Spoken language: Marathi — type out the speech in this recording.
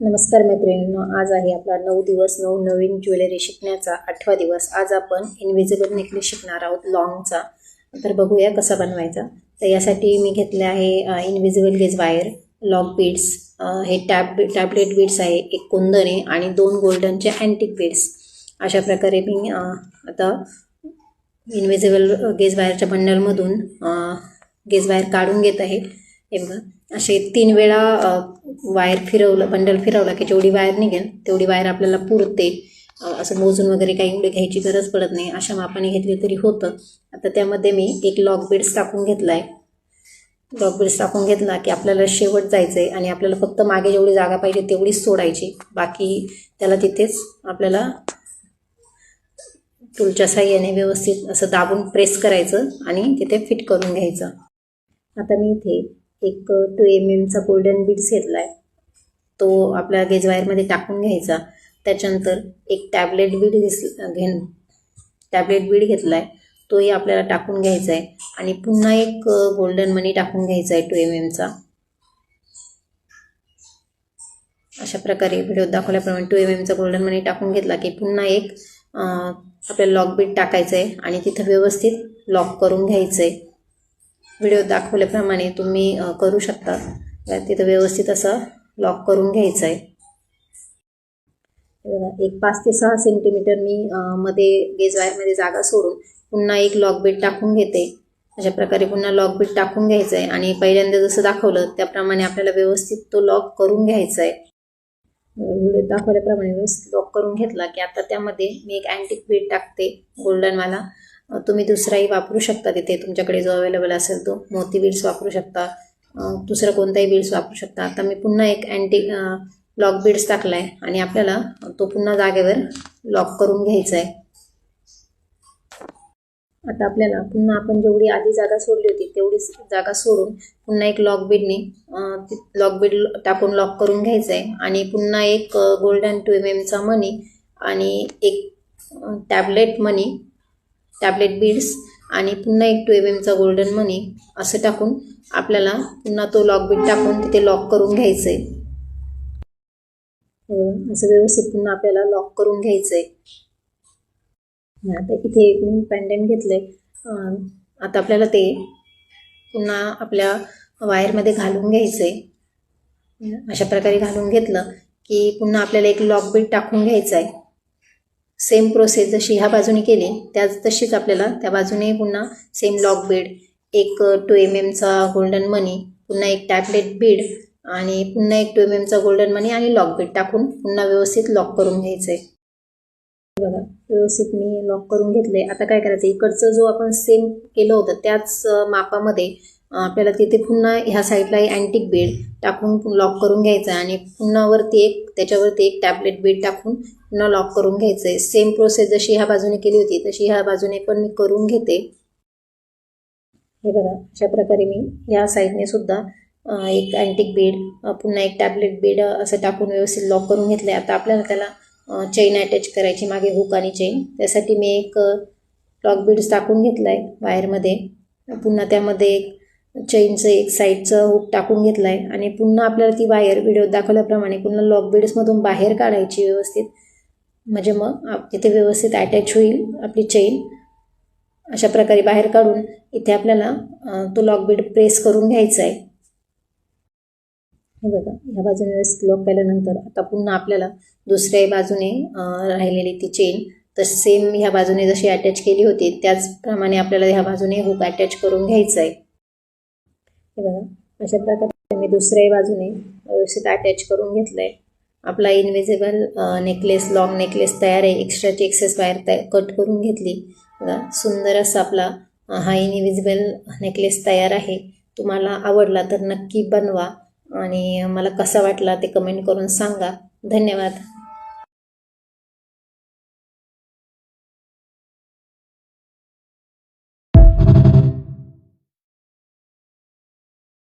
नमस्कार मैत्रिणींनो आज आहे आपला नऊ दिवस नऊ नवीन ज्वेलरी शिकण्याचा आठवा दिवस. आज आपण इनविजिबल नेकलेस शिकणार आहोत लॉंगचा तर बघूया कसा बनवायचा. तर यासाठी मी घेतले आहे invisible gauge wire lock beads हे टॅब टॅबलेट बीड्स आहे एक कुंदन आहे आणि दोन गोल्डनचे अँटिक बीड्स अशा प्रकारे मी आता इनव्हिजिबल गेज वायरच्या बंडलमधून गेज वायर काढून घेत आहे. हे बघा असे तीन वेळा वायर फिरवलं बंडल फिरवला की जेवढी वायर निघेल तेवढी वायर आपल्याला पुरते. असं मोजून वगैरे काही एवढी घ्यायची गरज पडत नाही. अशा मापाने घेतली तरी होतं. आता त्यामध्ये मी एक लॉक बीड्स टाकून घेतला आहे लॉक बीड्स टाकून घेतला की आपल्याला शेवट जायचं आहे आणि आपल्याला फक्त मागे जेवढी जागा पाहिजे तेवढीच सोडायची. बाकी त्याला तिथेच आपल्याला टूलच्या साह्याने व्यवस्थित असं दाबून प्रेस करायचं आणि तिथे फिट करून घ्यायचं. आता मी इथे एक टू एम एमचा गोल्डन बीड्स घेतला आहे तो आपल्या गेजवायरमध्ये टाकून घ्यायचा. त्याच्यानंतर एक टॅबलेट बीड घेस घेन टॅबलेट बीड घेतला आहे तोही आपल्याला टाकून घ्यायचा आहे आणि पुन्हा एक गोल्डन मनी टाकून घ्यायचा आहे टू एम एमचा अशा प्रकारे व्हिडिओ दाखवल्याप्रमाणे टू एम एमचा गोल्डन मनी टाकून घेतला की पुन्हा एक आपल्याला लॉक बीट टाकायचं आहे आणि तिथं व्यवस्थित लॉक करून घ्यायचं आहे व्हिडिओ दाखवल्याप्रमाणे तुम्ही करू शकता. तिथं व्यवस्थित असं लॉक करून घ्यायचं आहे एक पाच ते सहा सेंटीमीटर मी मध्ये गेज वायरमध्ये जागा सोडून पुन्हा एक लॉक बीट टाकून घेते. अशा प्रकारे पुन्हा लॉक बीट टाकून घ्यायचं आहे आणि पहिल्यांदा जसं दाखवलं त्याप्रमाणे आपल्याला व्यवस्थित तो लॉक करून घ्यायचा आहे व्हिडिओ दाखवल्याप्रमाणे व्यवस्थित लॉक करून घेतला की आता त्यामध्ये मी एक अँटिक बीट टाकते गोल्डनवाला तुम्ही दुसराही वापरू शकता तिथे. तुमच्याकडे जो अवेलेबल असेल तो मोती बीड्स वापरू शकता. दुसरं कोणताही बीड्स वापरू शकता. आता मी पुन्हा एक अँटी लॉक बीड्स टाकला आहे आणि आपल्याला तो पुन्हा जागेवर लॉक करून घ्यायचा आहे आता आपल्याला पुन्हा आपण जेवढी आधी जागा सोडली होती तेवढीच जागा सोडून पुन्हा एक लॉक बीडने लॉक बीड टाकून लॉक करून घ्यायचं आहे आणि पुन्हा एक गोल्डन टू एम एमचा मनी आणि एक टॅबलेट मनी टॅबलेट बीड्स आणि पुन्हा एक टू एम एमचा गोल्डन मनी असं टाकून आपल्याला पुन्हा तो लॉक बीट टाकून तिथे लॉक करून घ्यायचं आहे हो, असं व्यवस्थित पुन्हा आपल्याला लॉक करून घ्यायचं आहे आता इथे एक मी पॅन्डेंट घेतलंय. आता आपल्याला ते पुन्हा आपल्या वायरमध्ये घालून घ्यायचं आहे अशा प्रकारे घालून घेतलं की पुन्हा आपल्याला एक लॉक बीट टाकून घ्यायचं आहे सेम प्रोसेस जशी ह्या बाजूने केली त्याच तशीच आपल्याला त्या बाजूने पुन्हा सेम लॉक बीड एक टू एम एमचा गोल्डन मनी पुन्हा एक टॅबलेट बीड आणि पुन्हा एक टू एम एमचा गोल्डन मनी आणि लॉक बेड टाकून पुन्हा व्यवस्थित लॉक करून घ्यायचं आहे बघा व्यवस्थित मी लॉक करून घेतले आता काय करायचं? इकडचं जो आपण सेम केलं होतं त्याच मापामध्ये आपल्याला तिथे पुन्हा ह्या साईडला अँटिक बेड टाकून लॉक करून घ्यायचं आहे आणि पुन्हा वरती एक त्याच्यावरती एक टॅबलेट बेड टाकून पुन्हा लॉक करून घ्यायचं आहे. सेम प्रोसेस जशी ह्या बाजूने केली होती तशी ह्या बाजूने पण मी करून घेते. हे बघा अशा प्रकारे मी ह्या साईडने सुद्धा एक अँटिक बेड पुन्हा एक टॅबलेट बेड असं टाकून व्यवस्थित लॉक करून घेतलं आहे आता आपल्याला त्याला चेन अटॅच करायची मागे हुक आणि चेन त्यासाठी मी एक लॉक बीड्स टाकून घेतला आहे वायरमध्ये पुन्हा त्यामध्ये एक चेनचं एक साईडचं हुक टाकून घेतलं आहे आणि पुन्हा आपल्याला ती वायर व्हिडिओ दाखवल्याप्रमाणे पुन्हा लॉक बेड्समधून बाहेर काढायची व्यवस्थित. म्हणजे मग आप- तिथे व्यवस्थित अटॅच होईल आपली चेन अशा प्रकारे बाहेर काढून इथे आपल्याला तो लॉक बेड प्रेस करून घ्यायचा आहे हे बघा ह्या बाजूने व्यवस्थित लॉक केल्यानंतर आता पुन्हा आपल्याला दुसऱ्याही बाजूने राहिलेली ती चेन तर सेम ह्या बाजूने जशी अटॅच केली होती त्याचप्रमाणे आपल्याला ह्या बाजूने हुक अटॅच करून घ्यायचं आहे हे बघा. अशा प्रकारे मी दुसऱ्याही बाजूने व्यवस्थित अटॅच करून घेतलं आहे आपला इनविजिबल नेकलेस लॉंग नेकलेस तयार आहे. एक्स्ट्राची एक्सेस वायर तया कट करून घेतली. बघा सुंदर असा आपला हा इनविजिबल नेकलेस तयार आहे. तुम्हाला आवडला तर नक्की बनवा. आणि मला कसा वाटला ते कमेंट करून सांगा. धन्यवाद.